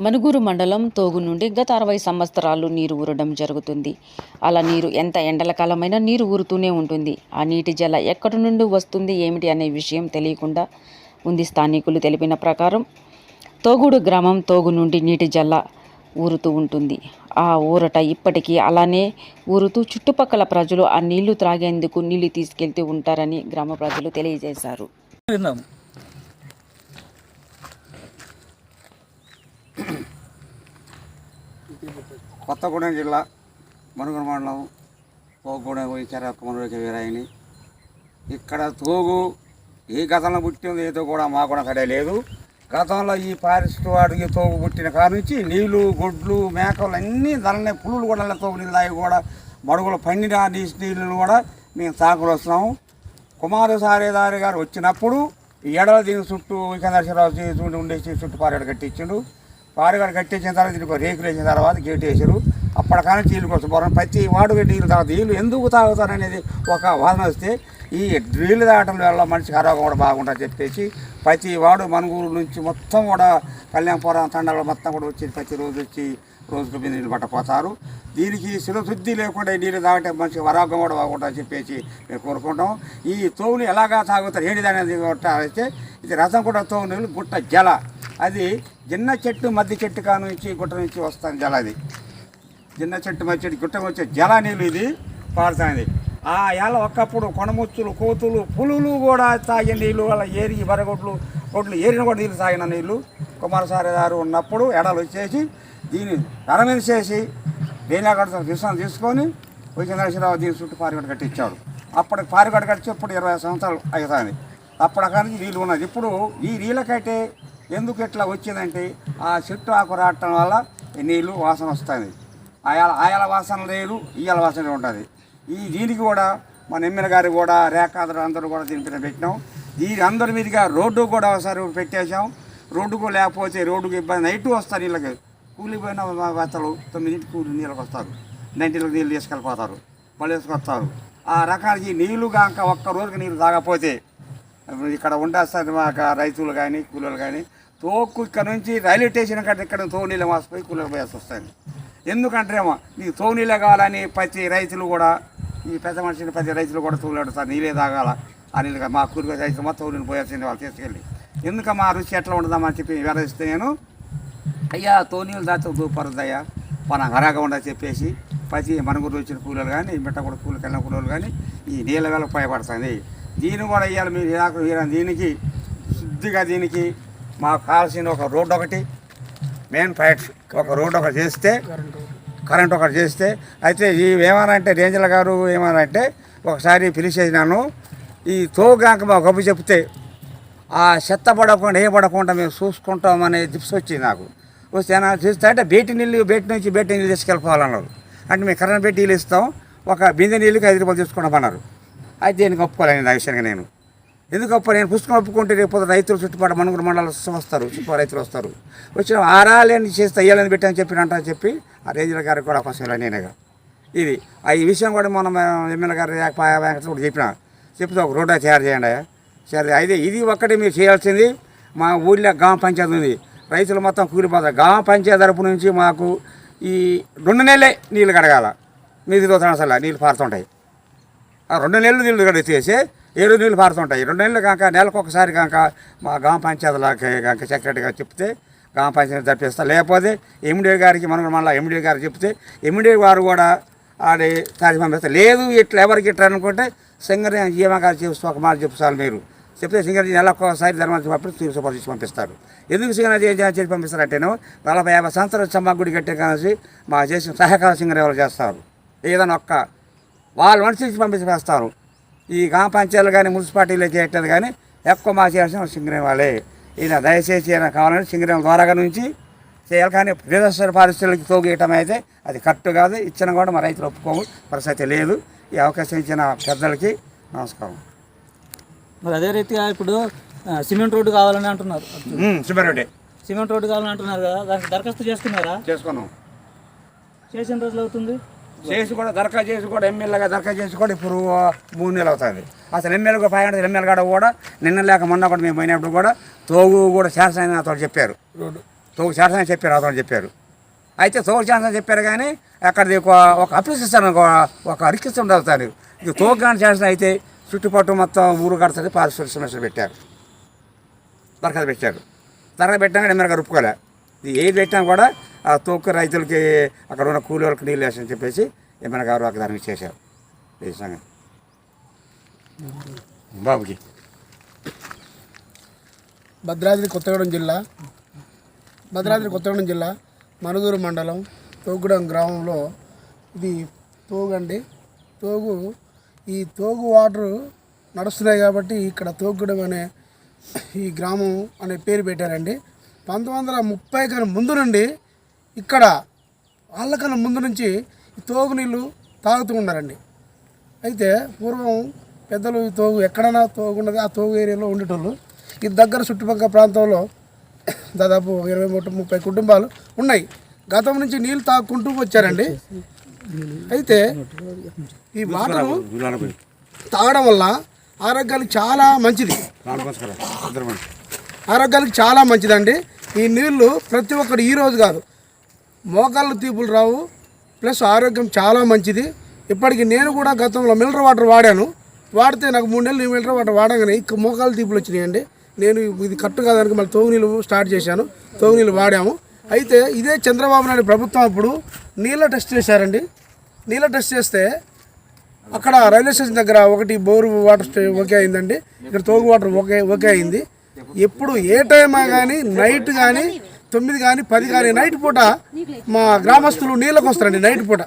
మనుగూరు మండలం తోగు నుండి గత అరవై సంవత్సరాలు నీరు ఊరడం జరుగుతుంది. అలా నీరు ఎంత ఎండల కాలమైనా నీరు ఊరుతూనే ఉంటుంది. ఆ నీటి జల ఎక్కడి నుండి వస్తుంది ఏమిటి అనే విషయం తెలియకుండా ఉంది. స్థానికులు తెలిపిన ప్రకారం తోగుడు గ్రామం తోగు నుండి నీటి జల్ల ఊరుతూ ఉంటుంది. ఆ ఊరట ఇప్పటికీ అలానే ఊరుతూ చుట్టుపక్కల ప్రజలు ఆ నీళ్ళు త్రాగేందుకు నీళ్ళు తీసుకెళ్తూ ఉంటారని గ్రామ ప్రజలు తెలియజేశారు. కొత్తగూడెం జిల్లా మనుగురు మండలం పోగూడెం పోయించారు వీరాయని. ఇక్కడ తోగు ఏ గతంలో పుట్టింది ఏదో కూడా మా కూడా సరే లేదు. గతంలో ఈ ఫారెస్ట్ అడుగు తోగు పుట్టిన కానుంచి నీళ్ళు గొడ్లు మేకలు అన్నీ ధరలే పులులు కూడా తోగు నీళ్ళు తాగి కూడా మడుగులు పండిన నీటి నీళ్ళు కూడా మేము తాకులు వస్తున్నాము కుమారు సారేదారి గారు వచ్చినప్పుడు ఈ ఎడల దీని చుట్టూ వికందర్శరావు చుట్టూ ఉండేసి చుట్టూ పారేడు కట్టించిండు పారేగాడు కట్టించిన తర్వాత దీనికి రేకులు వేసిన తర్వాత గేట్ వేసారు అప్పటికాని నీళ్ళు కోసం ప్రతి వాడు నీళ్ళు తాగుతారు. నీళ్ళు ఎందుకు తాగుతారు అనేది ఒక వాదన వస్తే ఈ నీళ్ళు తాగటం వల్ల మనిషికి ఆరోగ్యం కూడా బాగుంటుంది చెప్పేసి ప్రతి వాడు మనుగూరు నుంచి మొత్తం కూడా కళ్యాణపురం తండాలు మొత్తం కూడా వచ్చి ప్రతిరోజు వచ్చి రోజుకు మీద నీళ్ళు పట్టపోతారు దీనికి శిరశుద్ధి లేకుండా నీళ్ళు తాగితే మనిషి ఆరోగ్యం కూడా బాగుంటుందని చెప్పేసి మేము కోరుకుంటాం. ఈ తోవుని ఎలాగా తాగుతారు? ఏంటి అనేది అయితే ఇది రసం కూడా తోవు నీళ్ళు గుట్ట జల. అది చిన్న చెట్టు మధ్య చెట్టు కానుంచి నుంచి గుట్ట నుంచి వస్తుంది జల అది. చిన్న చెట్టు మచ్చడి చెట్టు గుట్ట వచ్చే జల నీళ్ళు ఇది? పారుతుంది. ఆ ఏళ్ళ ఒక్కప్పుడు కొనముచ్చులు కోతులు పులులు కూడా తాగే నీళ్ళు వాళ్ళ ఏరి వరగొడ్లు గొడ్లు ఏరిన కూడా నీళ్ళు తాగిన నీళ్ళు కుమారసారి గారు ఉన్నప్పుడు ఎడలు వచ్చేసి దీన్ని రనమీద చేసి వేలాగడ విషయం తీసుకొని చంద్రశేఖరరావు దీని చుట్టూ పారిగడ కట్టించాడు. అప్పటికి పారిగడ కట్టి ఇప్పుడు ఇరవై సంవత్సరాలు అవుతుంది అప్పటికానికి నీళ్ళు ఉన్నది. ఇప్పుడు ఈ నీళ్ళకైతే ఎందుకు ఇట్లా వచ్చిందంటే ఆ చెట్టు ఆకు రావటం వల్ల నీళ్ళు వాసన వస్తుంది. ఆయాల ఆయాల వాసన లేదు ఇయ్యాల వాసన ఉంటుంది. ఈ దీనికి కూడా మన ఎమ్మెల్యే గారు కూడా రేఖాదరు అందరూ కూడా దీని పెట్టినాం. దీని అందరి మీదుగా రోడ్డు కూడా ఒకసారి పెట్టేశాం. రోడ్డుకు లేకపోతే రోడ్డుకు ఇబ్బంది. నైట్ వస్తారు నీళ్ళకి కూలిపోయిన వేత్తలు తొమ్మిదింటికి కూలి నీళ్ళకి వస్తారు. నైన్టీలకు నీళ్ళు తీసుకెళ్ళిపోతారు. మళ్ళీ వేసుకొస్తారు ఆ రకానికి నీళ్ళు కాక ఒక్క రోజుకి నీళ్ళు తాగకపోతే ఇక్కడ ఉండేస్తారు మాకు రైతులు కానీ కూలీలు కానీ తోకు ఇక్కడ నుంచి రైల్వే స్టేషన్ కంటే ఇక్కడ తో నీళ్ళు మాసిపోయి కూలీలు పోయాల్సి వస్తుంది. ఎందుకంటేమో నీకు తోనీలే కావాలని ప్రతి రైతులు కూడా ఈ పెద్ద మనిషిని ప్రతి రైతులు కూడా తోలేడు సార్ నీళ్ళే తాగాల? అని నీళ్ళు మా కూలి రైతులు మొత్తం నీళ్ళు పోయాల్సింది వాళ్ళు తీసుకెళ్ళి. ఎందుకు మా రుచి ఎట్లా ఉండదామని చెప్పి వివరిస్తే నేను అయ్యా తోనీలు దాచి దూపరుద్దయ్యా మన హరాగా ఉండదు చెప్పేసి ప్రతి మనుగురు వచ్చిన కూలీలు కానీ మిట్ట కూడా కూలికి వెళ్ళిన కూలీలు కానీ ఈ నీళ్ళ వేళ ఉపయోగపడుతుంది. దీన్ని కూడా ఇవ్వాలి మీరు నాకు దీనికి శుద్ధిగా దీనికి మాకు కావాల్సిన ఒక రోడ్డు ఒకటి. మెయిన్ పాయింట్ ఒక రోడ్ ఒకటి చేస్తే కరెంట్ ఒకటి చేస్తే. అయితే ఈ ఏమనంటే రేంజల గారు ఏమనంటే ఒకసారి పిలిచేసినాను ఈ తోగాక మా గబ్బు చెప్తే ఆ చెత్త పడకుండా ఏ పడకుండా మేము చూసుకుంటామనే దిప్స్ వచ్చింది నాకు. వస్తే చూస్తే అంటే బేటి నీళ్ళు బయట నుంచి బయట నీళ్ళు తీసుకెళ్ళిపోవాలన్నారు అంటే మేము కరెంట్ పెట్టి నీళ్ళు ఇస్తాం ఒక బిందె నీళ్ళకి ఐదు రూపాయలు తీసుకుంటామన్నారు అయితే దీనికి ఒప్పుకోలేను ఆ విషయంగా నేను. ఎందుకప్ప నేను పుస్తకం ఒప్పుకుంటే రేపు రైతులు చుట్టుపక్కల మనుగురు మండలాలు వస్తారు చుట్టూ రైతులు వస్తారు. వచ్చిన ఆరాలని చేస్తే తయ్యాలని పెట్టని చెప్పి అంటని చెప్పి ఆ రేంజర్ గారికి కూడా అవకాశం నేనేగా. ఇది ఆ ఈ విషయం కూడా మనం ఎమ్మెల్యే గారు కూడా చెప్పిన. చెప్తే ఒక రోడ్డు తయారు చేయండి సరే అయితే ఇది ఒక్కటే మీరు చేయాల్సింది మా ఊళ్ళో గ్రామ పంచాయతీ ఉంది. రైతులు మొత్తం కూలిపోతారు. గ్రామ పంచాయతీ తరపు నుంచి మాకు ఈ రెండు నెలలే నీళ్ళు కడగాల. మీది అసలు నీళ్ళు పారుతుంటాయి ఆ రెండు నెలలు నీళ్ళు కడిగేసి ఏడు నీళ్ళు పారుతుంటాయి రెండు నెలలు కాక నెలకు ఒకసారి కాక మా గ్రామ పంచాయతీలకి కాక సెక్రటరీగా చెప్తే గ్రామ పంచాయతీ తప్పిస్తా. లేకపోతే ఎండిఏ గారికి మనం మళ్ళీ ఎండిఏ గారు చెప్తే ఎండిఏ గారు కూడా ఆడి తాజీ పంపిస్తారు లేదు ఇట్లా ఎవరికి ఇట్లా అనుకుంటే సింగర్ జీవా గారు చెప్తే ఒక మాట చెప్తారు మీరు. చెప్తే సింగర్ నెల ఒకసారి ధర్మానికి పంపి తీర్చి పరిచి పంపిస్తారు. ఎందుకు సింగర్ చేసి పంపిస్తారంటేనో నలభై యాభై సంవత్సరాలు చమ్మా గుడి కట్టే కలిసి మా చేసిన సహకార సింగర్ ఎవరు చేస్తారు. ఏదైనా ఒక్క వాళ్ళు మనిషి నుంచి పంపించేస్తారు ఈ గ్రామ పంచాయతీలు కానీ మున్సిపాలిటీలో చేయట్లేదు కానీ ఎక్కువ మా చేయాల్సిన సింగరేం వాళ్ళే ఈయన దయచేసి ఈయన కావాలని సింగరేం ద్వారాగా నుంచి చేయాలి కానీ ప్రదర్శన పరిస్థితులకి తోగేయటం అయితే అది కరెక్ట్ కాదు. ఇచ్చిన కూడా మా రైతులు ఒప్పుకోము. పరిస్థితి లేదు. ఈ అవకాశం ఇచ్చిన పెద్దలకి నమస్కారం. మరి అదే రీతిగా ఇప్పుడు సిమెంట్ రోడ్డు కావాలని అంటున్నారు. సుబ్బారెడ్డి సిమెంట్ రోడ్డు కావాలని అంటున్నారు కదా దానికి దరఖాస్తు చేసుకున్నారా? చేసుకున్నాం. చేసిన రోజులు అవుతుంది. చేసి కూడా దరఖాస్తు చేసి కూడా ఎమ్మెల్యేగా దరఖాస్తు చేసి కూడా ఇప్పుడు మూడు నెలలు అవుతుంది. అసలు ఎమ్మెల్యేగా ఫైవ్ హండ్రెడ్ ఎమ్మెల్యే కాడ కూడా నిన్న లేక మొన్న కూడా మేము పోయినప్పుడు కూడా తోగు కూడా శాసన అతను చెప్పారు. తోగు శాసన చెప్పారు అతను చెప్పారు. అయితే తోగు శాసన చెప్పారు కానీ అక్కడిది ఒక ఒక అప్లికేషన్ ఒక రిక్వెస్ట్ ఉండవుతారు ఇది తోగు కానీ శాసన అయితే చుట్టుపక్కల మొత్తం ఊరు కడుతుంది పారిశుద్ధ్య సమస్యలు పెట్టారు. దరఖాస్తు పెట్టారు. దరఖాస్తు పెట్టాక ఎమ్మెల్యే గారు ఒప్పుకోలే. ఇది ఏది పెట్టినా కూడా ఆ తోక రైతులకి అక్కడ ఉన్న కూలి వాళ్ళకి నీళ్ళు వేసని చెప్పేసి ఎమ్మెల్యే గారు ఒక దానికి చేశారు. ఈ సంగతి. బాబుకి. భద్రాద్రి కొత్తగూడెం జిల్లా. భద్రాద్రి కొత్తగూడెం జిల్లా మనుగూరు మండలం తోగుడం గ్రామంలో ఇది తోగు అండి. తోగు ఈ తోగు వాటర్ నడుస్తున్నాయి కాబట్టి ఇక్కడ తోగుడం అనే ఈ గ్రామం అనే పేరు పెట్టారండి. పంతొమ్మిది వందల ముప్పై కన్నా ముందు నుండి ఇక్కడ వాళ్ళకన్నా ముందు నుంచి తోగు నీళ్ళు తాగుతూ ఉన్నారండి. అయితే పూర్వం పెద్దలు ఈ తోగు ఎక్కడైనా తోగు ఉన్నది ఆ తోగు ఏరియాలో ఉండేటోళ్ళు. ఈ దగ్గర చుట్టుపక్కల ప్రాంతంలో దాదాపు ఇరవై ముప్పై ముప్పై కుటుంబాలు ఉన్నాయి. గతం నుంచి నీళ్ళు తాగుకుంటూ వచ్చారండి. అయితే ఈ వాటరు తాగడం వల్ల ఆరోగ్యానికి చాలా మంచిది. ఆరోగ్యానికి చాలా మంచిదండి. ఈ నీళ్ళు ప్రతి ఒక్కరు ఈ రోజు కాదు మోకాళ్ళ తీపులు రావు. ప్లస్ ఆరోగ్యం చాలా మంచిది. ఇప్పటికి నేను కూడా గతంలో మినరల్ వాటర్ వాడాను. వాడితే నాకు మూడు నెలలు మిల్టర్ మినరల్ వాటర్ వాడగానే ఇక మోకాళ్ళ తీపులు వచ్చినాయండి. నేను ఇది కట్టు కాదానికి మళ్ళీ తోగు నీళ్ళు స్టార్ట్ చేశాను. తోగు నీళ్ళు వాడాము. అయితే ఇదే చంద్రబాబు నాయుడు ప్రభుత్వం అప్పుడు నీళ్ళ టెస్ట్ చేశారండి. నీళ్ళ టెస్ట్ చేస్తే అక్కడ రైల్వే స్టేషన్ దగ్గర ఒకటి బోరు వాటర్ స్టే ఓకే అయిందండి. ఇక్కడ తోగు వాటర్ ఓకే ఓకే అయింది. ఎప్పుడు ఏ టైం కానీ నైట్ కానీ తొమ్మిది కానీ పది కానీ నైట్ పూట మా గ్రామస్తులు నీళ్ళకి వస్తారండి నైట్ పూట.